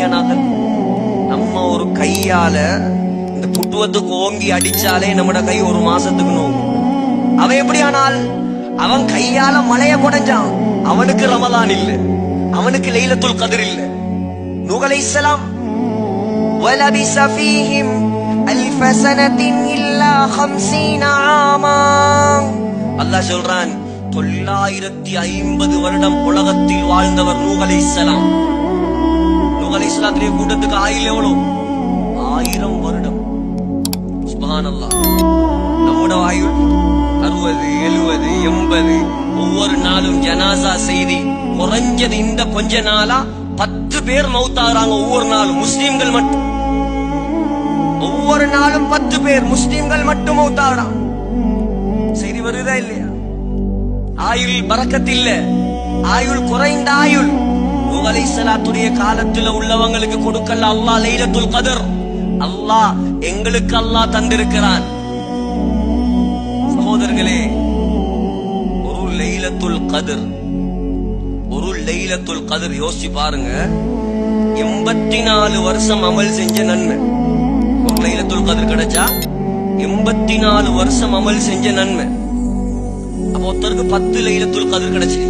எப்படியானாக்கள் நம்ம ஒரு கையால இந்த புட்டுவத்துக்கு ஓங்கி அடிச்சாலே நம்மட கை ஒரு மாசத்துக்கு நோவும் அவன் எப்படியானால் அவன் கையால மலைய குடைஞ்சான் அவனுக்கு ரமலான் இல்ல அவனுக்கு லைலத்துல் கதிர் இல்ல நூஹ் அலைஹிஸ்ஸலாம் ولبث فيهم ألف سنة إلا خمسين عاما அல்லாஹ் சொல்றான் தொள்ளாயிரத்தி ஐம்பது வருடம் உலகத்தில் வாழ்ந்தவர் நூஹ் அலைஹிஸ்ஸலாம் அலி அலைஹிஸ்ஸலாத்துடைய கூட்டத்துக்கு ஆயில் எவ்வளோ ஆயிரம் வருடம். சுப்ஹானல்லாஹ் நம்மோட ஆயுள் அறுபது எழுபது எண்பது ஒவ்வொரு நாளும் ஜனாசா செய்தி குறைஞ்சது இந்த கொஞ்ச நாளா பத்து பேர் மௌத்தாகிறாங்க ஒவ்வொரு நாளும். முஸ்லீம்கள் மட்டும். ஒவ்வொரு நாளும் பத்து பேர் முஸ்லீம்கள் மட்டும் மௌத்தாகிறான் செய்தி வருதா இல்லையா? ஆயுள் பறக்கத்தில்ல. ஆயுள் குறைந்த ஆயுள். நூகலை சலாத்துடைய காலத்துல உள்ளவங்களுக்கு கொடுக்கல அல்லாஹ் லைலத்துல் கதர் அல்லாஹ் எங்களுக்கு அல்லாஹ் தந்திருக்கிறான். சகோதரர்களே ஒரு லைலத்துல் கதிர் ஒரு லைலத்துல் கதிர் யோசிச்சு பாருங்க. எண்பத்தி நாலு வருஷம் அமல் செஞ்ச நன்மை. ஒரு லைலத்துல் கதிர் கிடைச்சா எண்பத்தி நாலு வருஷம் அமல் செஞ்ச நன்மை. அப்ப ஒருத்தருக்கு பத்து லைலத்துல் கதிர் கிடைச்சு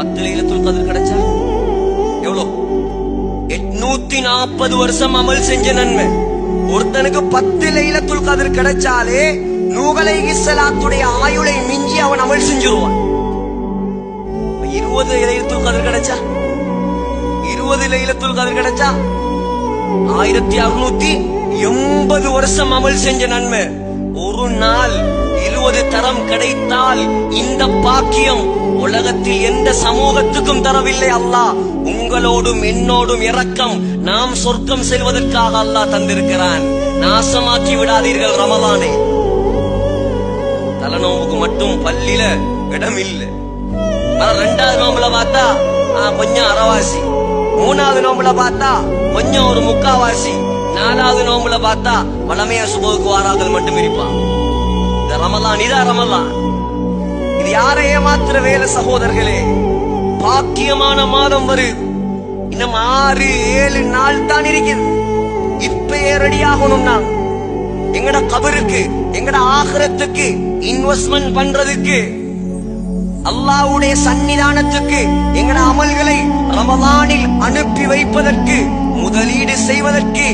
பத்து லைலத்துல் கதிர் கிடைச்சா நூத்தி நாற்பது வருஷம் அமல் செஞ்ச நன்மை. ஒருத்தனுக்கு பத்து லைலத்துல் கதிர் கிடைச்சாலே நூகலை இஸ்லாத்துடைய ஆயுளை மிஞ்சி அவன் அமல் செஞ்சிருவான். இருபது லைலத்துல் கதிர் கிடைச்சா? இருபது லைலத்துல் கதிர் கிடைச்சா? ஆயிரத்தி அறுநூத்தி எண்பது வருஷம் அமல் செஞ்ச நன்மை. ஒரு நாள் இருபது தரம் கிடைத்தால் இந்த பாக்கியம் உலகத்தில் எந்த சமூகத்துக்கும் தரவில்லை அல்லாஹ். உங்களோடும் என்னோடும் இரக்கம். நாம் சொர்க்கம் செல்வதற்காக அல்லாஹ் தந்திருக்கிறான். நாசமாக்கி விடாதீர்கள் ரமலானே தலைநோவுக்கு மட்டும் பள்ளியில இடம் இல்லை ரெண்டாவது நோம்புல பார்த்தா கொஞ்சம் அறவாசி. மூணாவது நோம்புல பார்த்தா கொஞ்சம் ஒரு முக்காவாசி. நாலாவது நோம்புல பார்த்தா வளமையா சுபோவுக்கு வாராதல் மட்டும் இருப்பான். இந்த ரமலான் இதா ரமலான். இது யாரை ஏமாத்துற வேலை சகோதரர்களே? பாக்கியமான மாதம் வருது இன்னும் ஆறு ஏழு நாள் தான் இருக்குது இப்ப ரெடி ஆகணும் எங்கட கபருக்கு எங்கட ஆகிரத்துக்கு இன்வெஸ்ட்மெண்ட் பண்றதுக்கு அல்லாஹ்வுடைய சன்னிதானத்துக்கு எங்கட அமல்களை ரமலானில் அனுப்பி வைப்பதற்கு முதலீடு செய்வதற்கு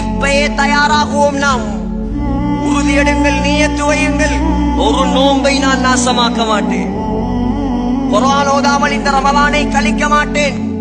இப்பயே தயாராகுவோம் நாம். எடுங்கள் நீயத்து வையுங்கள் ஒரு நோன்பை நான் நாசமாக்க மாட்டேன். கொரோனா ஓதாமல் இந்த ரமலானை கழிக்க மாட்டேன்.